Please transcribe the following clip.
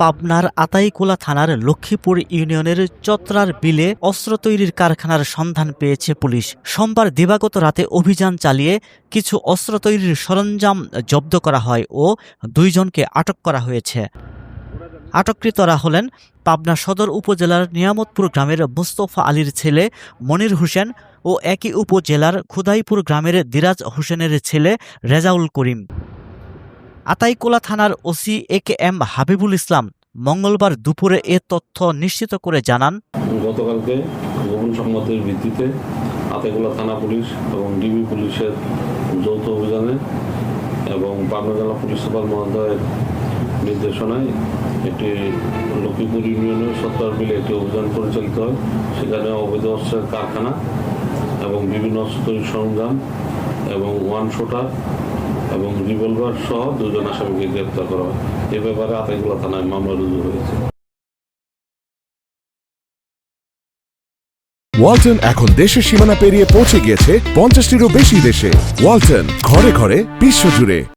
পাবনার আতাইকোলা থানার লক্ষ্মীপুর ইউনিয়নের চত্রার বিলে অস্ত্র তৈরির কারখানার সন্ধান পেয়েছে পুলিশ। সোমবার দিবাগত রাতে অভিযান চালিয়ে কিছু অস্ত্র তৈরির সরঞ্জাম জব্দ করা হয় ও দুইজনকে আটক করা হয়েছে। আটককৃতরা হলেন পাবনা সদর উপজেলার নিয়ামতপুর গ্রামের মুস্তফা আলীর ছেলে মনির হোসেন ও একই উপজেলার খুদাইপুর গ্রামের দিরাজ হোসেনের ছেলে রেজাউল করিম। আতাইকোলা থানার OC A K M Habibul Islam মঙ্গলবার দুপুরে এ তথ্য নিশ্চিত করে জানান। গতকালকে গোপন সংবাদের ভিত্তিতে আতেগুলা থানা পুলিশ এবং ডিবি পুলিশের যৌথ অভিযানে এবং পাবনা জেলা পুলিশ সুপার মহোদয়ের নির্দেশনায় একটি লক্ষ্মীপুর ইউনিয়নের সত্তর মিলে একটি অভিযান পরিচালিত হয়। সেখানে অবৈধ অস্ত্রের কারখানা এবং বিভিন্ন অস্ত্র সরঞ্জাম এবং ওয়ান শোটার এবং রিভলভার সহ দুজন আসামিকে গ্রেপ্তার করা হয়। এ ব্যাপারে আতাইকুলা থানায় মামলা রুজু হয়েছে। ওয়ালটন এখন দেশের সীমানা পেরিয়ে পৌঁছে গিয়েছে পঞ্চাশটিরও বেশি দেশে। ওয়ালটন ঘরে ঘরে বিশ্বজুড়ে